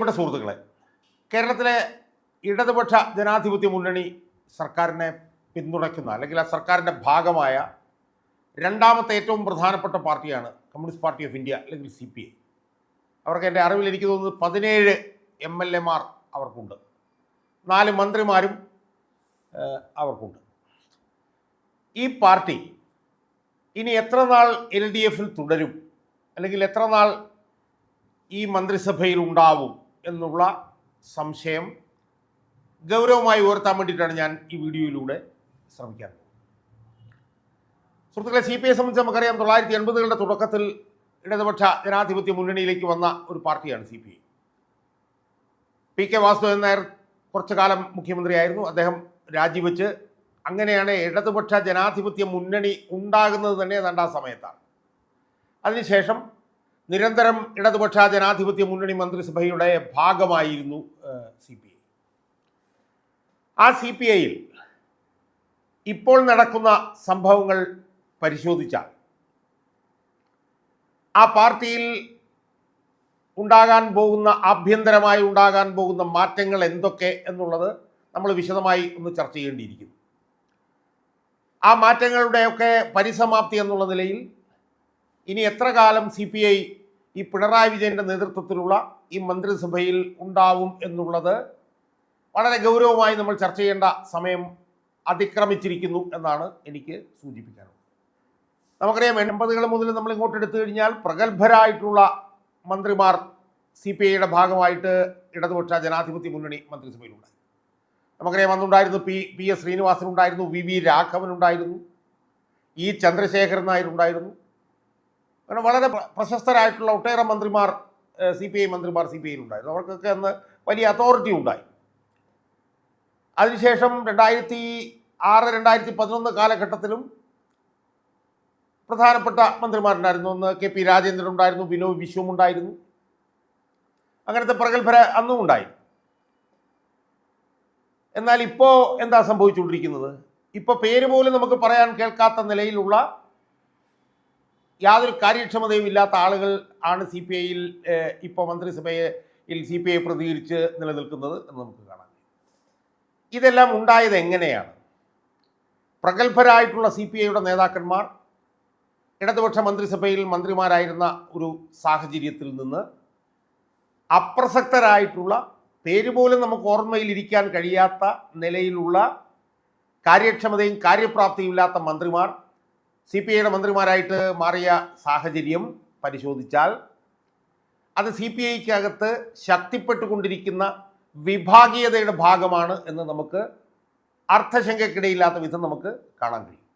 പ്രിയപ്പെട്ട സുഹൃത്തുക്കളെ കേരളത്തിലെ ഇടതുപക്ഷ ജനാധിപത്യ മുന്നണി സർക്കാരിനെ പിന്തുണയ്ക്കുന്ന അല്ലെങ്കിൽ ആ സർക്കാരിന്റെ ഭാഗമായ രണ്ടാമത്തെ ഏറ്റവും പ്രധാനപ്പെട്ട പാർട്ടിയാണ് കമ്മ്യൂണിസ്റ്റ് പാർട്ടി ഓഫ് ഇന്ത്യ അല്ലെങ്കിൽ സി പി ഐ. അവർക്ക് എന്റെ അറിവിൽ എനിക്ക് തോന്നുന്നത് പതിനേഴ് എം എൽ എമാർ അവർക്കുണ്ട്. നാല് മന്ത്രിമാരും അവർക്കുണ്ട്. ഈ പാർട്ടി ഇനി എത്ര നാൾ എൽ ഡി എഫിൽ തുടരും അല്ലെങ്കിൽ എത്ര നാൾ ഈ മന്ത്രിസഭയിൽ ഉണ്ടാവും എന്നുള്ള സംശയം ഗൗരവമായി ഉയർത്താൻ വേണ്ടിയിട്ടാണ് ഞാൻ ഈ വീഡിയോയിലൂടെ ശ്രമിക്കാൻ സുഹൃത്തുക്കളെ സി പി ഐ സംബന്ധിച്ച് നമുക്കറിയാം തൊള്ളായിരത്തി എൺപതുകളുടെ തുടക്കത്തിൽ ഇടതുപക്ഷ ജനാധിപത്യ മുന്നണിയിലേക്ക് വന്ന ഒരു പാർട്ടിയാണ് C P I P K Vasudevan Nair കുറച്ചു കാലം മുഖ്യമന്ത്രിയായിരുന്നു. അദ്ദേഹം രാജിവെച്ച് അങ്ങനെയാണ് ഇടതുപക്ഷ ജനാധിപത്യ മുന്നണി ഉണ്ടാകുന്നത് തന്നെ ഏതാണ്ട് ആ സമയത്താണ്. അതിനുശേഷം നിരന്തരം ഇടതുപക്ഷ ജനാധിപത്യ മുന്നണി മന്ത്രിസഭയുടെ ഭാഗമായിരുന്നു സി പി ഐ. ആ സി പി ഐയിൽ ഇപ്പോൾ നടക്കുന്ന സംഭവങ്ങൾ പരിശോധിച്ചാൽ ആ പാർട്ടിയിൽ ഉണ്ടാകാൻ പോകുന്ന ആഭ്യന്തരമായി ഉണ്ടാകാൻ പോകുന്ന മാറ്റങ്ങൾ എന്തൊക്കെ എന്നുള്ളത് നമ്മൾ വിശദമായി ഒന്ന് ചർച്ച ചെയ്യേണ്ടിയിരിക്കുന്നു. ആ മാറ്റങ്ങളുടെയൊക്കെ പരിസമാപ്തി എന്നുള്ള നിലയിൽ ഇനി എത്ര കാലം സി പി ഐ ഈ പിണറായി വിജയന്റെ നേതൃത്വത്തിലുള്ള ഈ മന്ത്രിസഭയിൽ ഉണ്ടാവും എന്നുള്ളത് വളരെ ഗൗരവമായി നമ്മൾ ചർച്ച ചെയ്യേണ്ട സമയം അതിക്രമിച്ചിരിക്കുന്നു എന്നാണ് എനിക്ക് സൂചിപ്പിക്കാനുള്ളത്. നമുക്കറിയാം എൺപതുകൾ മുതൽ നമ്മൾ ഇങ്ങോട്ട് എടുത്തു കഴിഞ്ഞാൽ പ്രഗത്ഭരായിട്ടുള്ള മന്ത്രിമാർ സി പി ഐയുടെ ഭാഗമായിട്ട് ഇടതുപക്ഷ ജനാധിപത്യ മുന്നണി മന്ത്രിസഭയിലുണ്ടായി. നമുക്കറിയാം അന്നുണ്ടായിരുന്നു പി പി എസ് ശ്രീനിവാസൻ ഉണ്ടായിരുന്നു വി വി രാഘവൻ ഉണ്ടായിരുന്നു ഇ ചന്ദ്രശേഖരൻ നായർ ഉണ്ടായിരുന്നു അങ്ങനെ വളരെ പ്ര- പ്രശസ്തരായിട്ടുള്ള ഒട്ടേറെ മന്ത്രിമാർ സി പി ഐ മന്ത്രിമാർ സി പി ഐയിലുണ്ടായിരുന്നു. അവർക്കൊക്കെ അന്ന് വലിയ അതോറിറ്റി ഉണ്ടായി. അതിനുശേഷം രണ്ടായിരത്തി ആറ് രണ്ടായിരത്തി പതിനൊന്ന് കാലഘട്ടത്തിലും പ്രധാനപ്പെട്ട മന്ത്രിമാരുണ്ടായിരുന്നു. ഒന്ന് കെ പി രാജേന്ദ്രൻ ഉണ്ടായിരുന്നു വിനോദ് വിശ്വം ഉണ്ടായിരുന്നു. അങ്ങനത്തെ പ്രഗത്ഭര അന്നും ഉണ്ടായി. എന്നാൽ ഇപ്പോൾ എന്താ സംഭവിച്ചുകൊണ്ടിരിക്കുന്നത്? ഇപ്പോൾ പേര് പോലും നമുക്ക് പറയാൻ കേൾക്കാത്ത നിലയിലുള്ള യാതൊരു കാര്യക്ഷമതയും ഇല്ലാത്ത ആളുകൾ ആണ് സി പി ഐയിൽ ഇപ്പോൾ മന്ത്രിസഭയിൽ സി പി ഐ പ്രതികരിച്ച് നിലനിൽക്കുന്നത് എന്ന് നമുക്ക് കാണാം. ഇതെല്ലാം ഉണ്ടായത് എങ്ങനെയാണ്? പ്രഗത്ഭരായിട്ടുള്ള സി പി ഐയുടെ നേതാക്കന്മാർ ഇടതുപക്ഷ മന്ത്രിസഭയിൽ മന്ത്രിമാരായിരുന്ന ഒരു സാഹചര്യത്തിൽ നിന്ന് അപ്രസക്തരായിട്ടുള്ള പേര് പോലും നമുക്ക് ഓർമ്മയിലിരിക്കാൻ കഴിയാത്ത നിലയിലുള്ള കാര്യക്ഷമതയും കാര്യപ്രാപ്തിയും ഇല്ലാത്ത മന്ത്രിമാർ സി പി ഐയുടെ മന്ത്രിമാരായിട്ട് മാറിയ സാഹചര്യം പരിശോധിച്ചാൽ അത് സി പി ഐക്കകത്ത് ശക്തിപ്പെട്ടുകൊണ്ടിരിക്കുന്ന വിഭാഗീയതയുടെ ഭാഗമാണ് എന്ന് നമുക്ക് അർത്ഥശങ്കയ്ക്കിടയില്ലാത്ത വിധം നമുക്ക് കാണാൻ കഴിയും.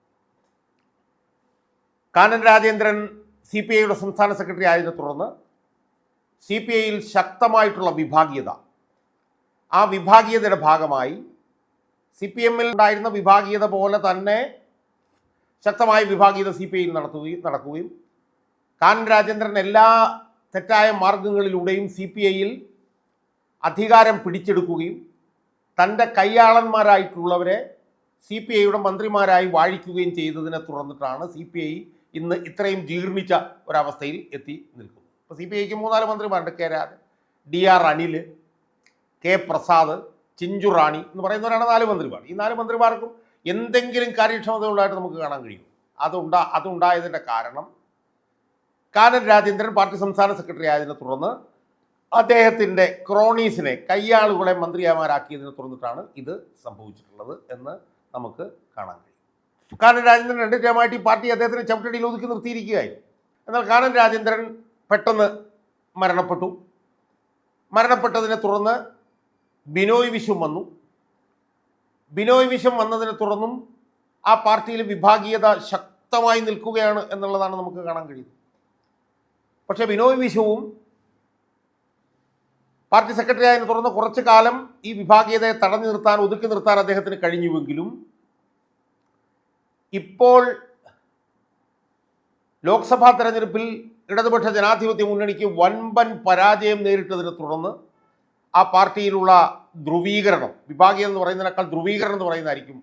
കാനൻ രാജേന്ദ്രൻ സി പി ഐയുടെ സംസ്ഥാന സെക്രട്ടറി ആയതിനെ തുടർന്ന് സി പി ഐയിൽ ശക്തമായിട്ടുള്ള വിഭാഗീയത. ആ വിഭാഗീയതയുടെ ഭാഗമായി സി പി എമ്മിൽ ഉണ്ടായിരുന്ന വിഭാഗീയത പോലെ തന്നെ ശക്തമായ വിഭാഗീയത സി പി ഐയിൽ നടത്തുകയും നടക്കുകയും കാനൻ രാജേന്ദ്രൻ എല്ലാ തെറ്റായ മാർഗങ്ങളിലൂടെയും സി പി ഐയിൽ അധികാരം പിടിച്ചെടുക്കുകയും തന്റെ കയ്യാളന്മാരായിട്ടുള്ളവരെ സി പി ഐയുടെ മന്ത്രിമാരായി വാഴിക്കുകയും ചെയ്തതിനെ തുടർന്നിട്ടാണ് സി പി ഐ ഇന്ന് ഇത്രയും ജീർണിച്ച ഒരവസ്ഥയിൽ എത്തി നിൽക്കുന്നത്. ഇപ്പോൾ സി പി ഐക്ക് മൂന്നാൽ മന്ത്രിമാരുണ്ട്. K Rajan D R Anil K Prasad Chinchu Rani എന്ന് പറയുന്നവരാണ് നാല് മന്ത്രിമാർ. ഈ നാല് മന്ത്രിമാർക്കും എന്തെങ്കിലും കാര്യക്ഷമതയുള്ളതായിട്ട് നമുക്ക് കാണാൻ കഴിയും. അതുണ്ടാ അതുണ്ടായതിന്റെ കാരണം കാനൻ രാജേന്ദ്രൻ പാർട്ടി സംസ്ഥാന സെക്രട്ടറി ആയതിനെ തുടർന്ന് അദ്ദേഹത്തിന്റെ ക്രോണീസിനെ കയ്യാളുകളെ മന്ത്രിമാരാക്കിയതിനെ തുടർന്നിട്ടാണ് ഇത് സംഭവിച്ചിട്ടുള്ളത് എന്ന് നമുക്ക് കാണാൻ കഴിയും. കാനൻ രാജേന്ദ്രൻ രണ്ട് ടൈമായിട്ട് ഈ പാർട്ടി അദ്ദേഹത്തിന് ചവിട്ടടിയിൽ ഒതുക്കി നിർത്തിയിരിക്കുകയായിരുന്നു. എന്നാൽ കാനൻ രാജേന്ദ്രൻ പെട്ടെന്ന് മരണപ്പെട്ടു. മരണപ്പെട്ടതിനെ തുടർന്ന് ബിനോയ് വിശ്വം വന്നു. ബിനോയ് വിഷം വന്നതിനെ തുടർന്നും ആ പാർട്ടിയിൽ വിഭാഗീയത ശക്തമായി നിൽക്കുകയാണ് എന്നുള്ളതാണ് നമുക്ക് കാണാൻ കഴിയുന്നത്. പക്ഷേ ബിനോയ് വിശ്വവും പാർട്ടി സെക്രട്ടറി ആയതിനെ തുടർന്ന് കുറച്ചു കാലം ഈ വിഭാഗീയതയെ തടഞ്ഞു നിർത്താൻ ഒതുക്കി നിർത്താൻ അദ്ദേഹത്തിന് കഴിഞ്ഞുവെങ്കിലും ഇപ്പോൾ ലോക്സഭാ തെരഞ്ഞെടുപ്പിൽ ഇടതുപക്ഷ ജനാധിപത്യ മുന്നണിക്ക് വൻപൻ പരാജയം നേരിട്ടതിനെ തുടർന്ന് ആ പാർട്ടിയിലുള്ള ധ്രുവീകരണം വിഭാഗീയത എന്ന് പറയുന്നതിനേക്കാൾ ധ്രുവീകരണം എന്ന് പറയുന്നതായിരിക്കും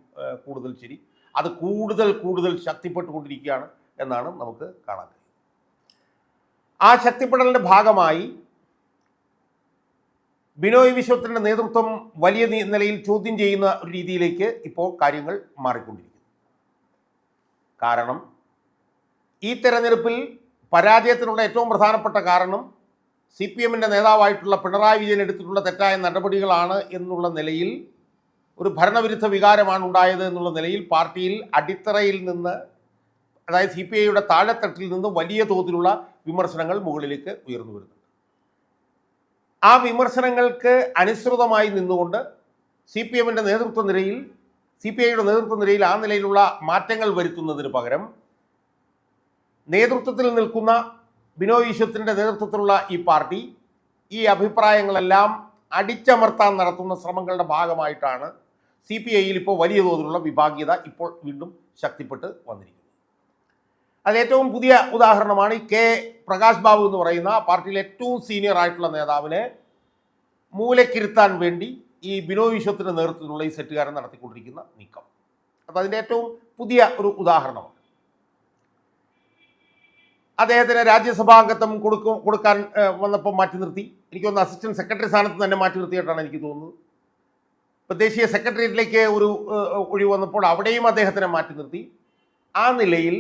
കൂടുതൽ ശരി. അത് കൂടുതൽ കൂടുതൽ ശക്തിപ്പെട്ടുകൊണ്ടിരിക്കുകയാണ് എന്നാണ് നമുക്ക് കാണാൻ കഴിയുന്നത്. ആ ശക്തിപ്പെടലിന്റെ ഭാഗമായി ബിനോയ് വിശ്വത്തിന്റെ നേതൃത്വം വലിയ നിലയിൽ ചോദ്യം ചെയ്യുന്ന ഒരു രീതിയിലേക്ക് ഇപ്പോൾ കാര്യങ്ങൾ മാറിക്കൊണ്ടിരിക്കുന്നു. കാരണം ഈ തെരഞ്ഞെടുപ്പിൽ പരാജയത്തിനുള്ള ഏറ്റവും പ്രധാനപ്പെട്ട കാരണം സി പി എമ്മിന്റെ നേതാവായിട്ടുള്ള പിണറായി വിജയൻ എടുത്തിട്ടുള്ള തെറ്റായ നടപടികളാണ് എന്നുള്ള നിലയിൽ ഒരു ഭരണവിരുദ്ധ വികാരമാണ് ഉണ്ടായത് എന്നുള്ള നിലയിൽ പാർട്ടിയിൽ അടിത്തറയിൽ നിന്ന് അതായത് സി പി ഐയുടെ താഴെത്തട്ടിൽ നിന്ന് വലിയ തോതിലുള്ള വിമർശനങ്ങൾ മുകളിലേക്ക് ഉയർന്നു വരുന്നുണ്ട്. ആ വിമർശനങ്ങൾക്ക് അനുസൃതമായി നിന്നുകൊണ്ട് സി പി എമ്മിന്റെ നേതൃത്വ നിരയിൽ സി പി ഐയുടെ നേതൃത്വ നിരയിൽ ആ നിലയിലുള്ള മാറ്റങ്ങൾ വരുത്തുന്നതിന് പകരം നേതൃത്വത്തിൽ നിൽക്കുന്ന ബിനോയ് ഈശ്വത്തിന്റെ നേതൃത്വത്തിലുള്ള ഈ പാർട്ടി ഈ അഭിപ്രായങ്ങളെല്ലാം അടിച്ചമർത്താൻ നടത്തുന്ന ശ്രമങ്ങളുടെ ഭാഗമായിട്ടാണ് സി പി ഐയിൽ ഇപ്പോൾ വലിയ തോതിലുള്ള വിഭാഗീയത ഇപ്പോൾ വീണ്ടും ശക്തിപ്പെട്ട് വന്നിരിക്കുന്നത്. അതിൽ ഏറ്റവും പുതിയ ഉദാഹരണമാണ് കെ പ്രകാശ് ബാബു എന്ന് പറയുന്ന പാർട്ടിയിലെ ഏറ്റവും സീനിയർ ആയിട്ടുള്ള നേതാവിനെ മൂലക്കിരുത്താൻ വേണ്ടി ഈ ബിനോയ് വിശ്വത്തിന്റെ നേതൃത്വത്തിലുള്ള ഈ സെറ്റുകാരൻ നടത്തിക്കൊണ്ടിരിക്കുന്ന നീക്കം. അപ്പോൾ അതിന്റെ ഏറ്റവും പുതിയ ഒരു ഉദാഹരണമാണ്. അദ്ദേഹത്തിന് രാജ്യസഭാംഗത്വം കൊടുക്കും കൊടുക്കാൻ വന്നപ്പോൾ മാറ്റി നിർത്തി. എനിക്കൊന്ന് അസിസ്റ്റന്റ് സെക്രട്ടറി സ്ഥാനത്ത് തന്നെ മാറ്റി നിർത്തിയിട്ടാണ് എനിക്ക് തോന്നുന്നത്. ഇപ്പം ദേശീയ സെക്രട്ടേറിയറ്റിലേക്ക് ഒരു ഒഴിവ് വന്നപ്പോൾ അവിടെയും അദ്ദേഹത്തിനെ മാറ്റി നിർത്തി. ആ നിലയിൽ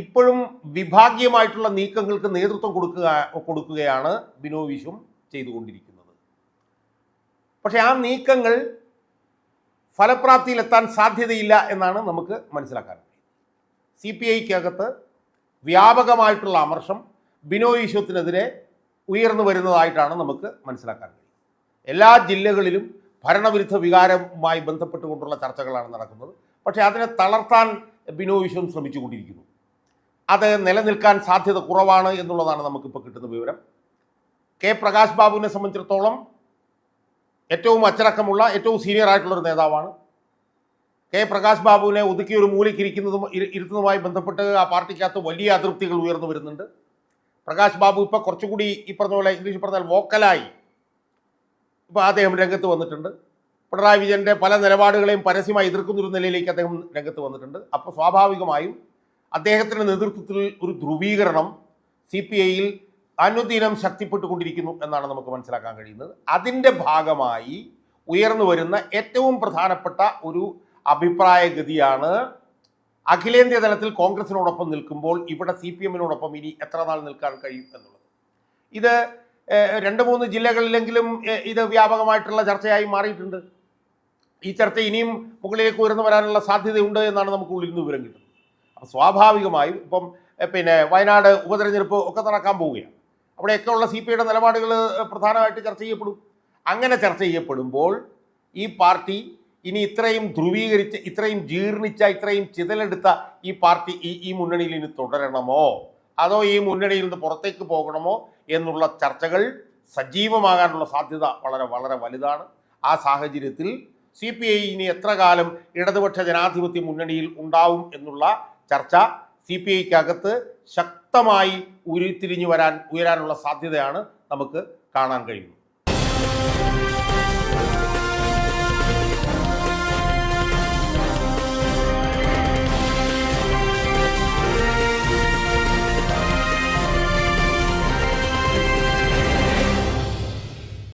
ഇപ്പോഴും വിഭാഗീയമായിട്ടുള്ള നീക്കങ്ങൾക്ക് നേതൃത്വം കൊടുക്കുക കൊടുക്കുകയാണ് ബിനോ വിശ്വം ചെയ്തുകൊണ്ടിരിക്കുന്നത്. പക്ഷെ ആ നീക്കങ്ങൾ ഫലപ്രാപ്തിയിലെത്താൻ സാധ്യതയില്ല എന്നാണ് നമുക്ക് മനസ്സിലാക്കാൻ കഴിയുന്നത്. സി പി ഐക്കകത്ത് വ്യാപകമായിട്ടുള്ള അമർഷം ബിനോയ് ഈശ്വത്തിനെതിരെ ഉയർന്നു വരുന്നതായിട്ടാണ് നമുക്ക് മനസ്സിലാക്കാൻ കഴിയുന്നത്. എല്ലാ ജില്ലകളിലും ഭരണവിരുദ്ധ വികാരവുമായി ബന്ധപ്പെട്ടുകൊണ്ടുള്ള ചർച്ചകളാണ് നടക്കുന്നത്. പക്ഷേ അതിനെ തളർത്താൻ ബിനോയ് വിശ്വം ശ്രമിച്ചുകൊണ്ടിരിക്കുന്നു. അത് നിലനിൽക്കാൻ സാധ്യത കുറവാണ് എന്നുള്ളതാണ് നമുക്കിപ്പോൾ കിട്ടുന്ന വിവരം. കെ പ്രകാശ് ബാബുവിനെ സംബന്ധിച്ചിടത്തോളം ഏറ്റവും അച്ചടക്കമുള്ള ഏറ്റവും സീനിയർ ആയിട്ടുള്ളൊരു നേതാവാണ് കെ പ്രകാശ് ബാബുവിനെ ഒതുക്കി ഒരു മൂലയ്ക്കിരിക്കുന്നതും ഇരു- ഇരുത്തുന്നതുമായി ബന്ധപ്പെട്ട് ആ പാർട്ടിക്കകത്ത് വലിയ അതൃപ്തികൾ ഉയർന്നു വരുന്നുണ്ട്. പ്രകാശ് ബാബു ഇപ്പോൾ കുറച്ചുകൂടി ഈ പറഞ്ഞ പോലെ ഇംഗ്ലീഷ് പറഞ്ഞാൽ വോക്കലായി ഇപ്പോൾ അദ്ദേഹം രംഗത്ത് വന്നിട്ടുണ്ട്. പിണറായി വിജയന്റെ പല നിലപാടുകളെയും പരസ്യമായി എതിർക്കുന്നൊരു നിലയിലേക്ക് അദ്ദേഹം രംഗത്ത് വന്നിട്ടുണ്ട്. അപ്പോൾ സ്വാഭാവികമായും അദ്ദേഹത്തിന്റെ നേതൃത്വത്തിൽ ഒരു ധ്രുവീകരണം സി പി ഐയിൽ അനുദിനം ശക്തിപ്പെട്ടുകൊണ്ടിരിക്കുന്നു എന്നാണ് നമുക്ക് മനസ്സിലാക്കാൻ കഴിയുന്നത്. അതിന്റെ ഭാഗമായി ഉയർന്നു വരുന്ന ഏറ്റവും പ്രധാനപ്പെട്ട ഒരു അഭിപ്രായ ഗതിയാണ് അഖിലേന്ത്യാ തലത്തിൽ കോൺഗ്രസിനോടൊപ്പം നിൽക്കുമ്പോൾ ഇവിടെ സി പി എമ്മിനോടൊപ്പം ഇനി എത്ര നാൾ നിൽക്കാൻ കഴിയും എന്നുള്ളത്. ഇത് രണ്ട് മൂന്ന് ജില്ലകളിലെങ്കിലും ഇത് വ്യാപകമായിട്ടുള്ള ചർച്ചയായി മാറിയിട്ടുണ്ട്. ഈ ചർച്ച ഇനിയും മുകളിലേക്ക് ഉയർന്നു വരാനുള്ള സാധ്യതയുണ്ട് എന്നാണ് നമുക്ക് ഉള്ളിൽ നിന്ന് വിവരം കിട്ടുന്നത്. അപ്പം സ്വാഭാവികമായും ഇപ്പം പിന്നെ വയനാട് ഉപതെരഞ്ഞെടുപ്പ് ഒക്കെ നടക്കാൻ പോവുകയാണ്. അവിടെയൊക്കെ ഉള്ള സി പി ഐയുടെ നിലപാടുകൾ പ്രധാനമായിട്ട് ചർച്ച ചെയ്യപ്പെടും. അങ്ങനെ ചർച്ച ചെയ്യപ്പെടുമ്പോൾ ഈ പാർട്ടി ഇനി ഇത്രയും ധ്രുവീകരിച്ച് ഇത്രയും ജീർണിച്ച ഇത്രയും ചിതലെടുത്ത ഈ പാർട്ടി ഈ ഈ മുന്നണിയിൽ ഇനി തുടരണമോ? അതോ ഈ മുന്നണിയിൽ നിന്ന് പുറത്തേക്ക് പോകണമോ എന്നുള്ള ചർച്ചകൾ സജീവമാകാനുള്ള സാധ്യത വളരെ വളരെ വലുതാണ്. ആ സാഹചര്യത്തിൽ സി പി ഐ ഇനി എത്ര കാലം ഇടതുപക്ഷ ജനാധിപത്യ മുന്നണിയിൽ ഉണ്ടാവും എന്നുള്ള ചർച്ച സി പി ഐക്കകത്ത് ശക്തമായി ഉരുത്തിരിഞ്ഞു വരാൻ ഉയരാനുള്ള സാധ്യതയാണ് നമുക്ക് കാണാൻ കഴിയുന്നത്.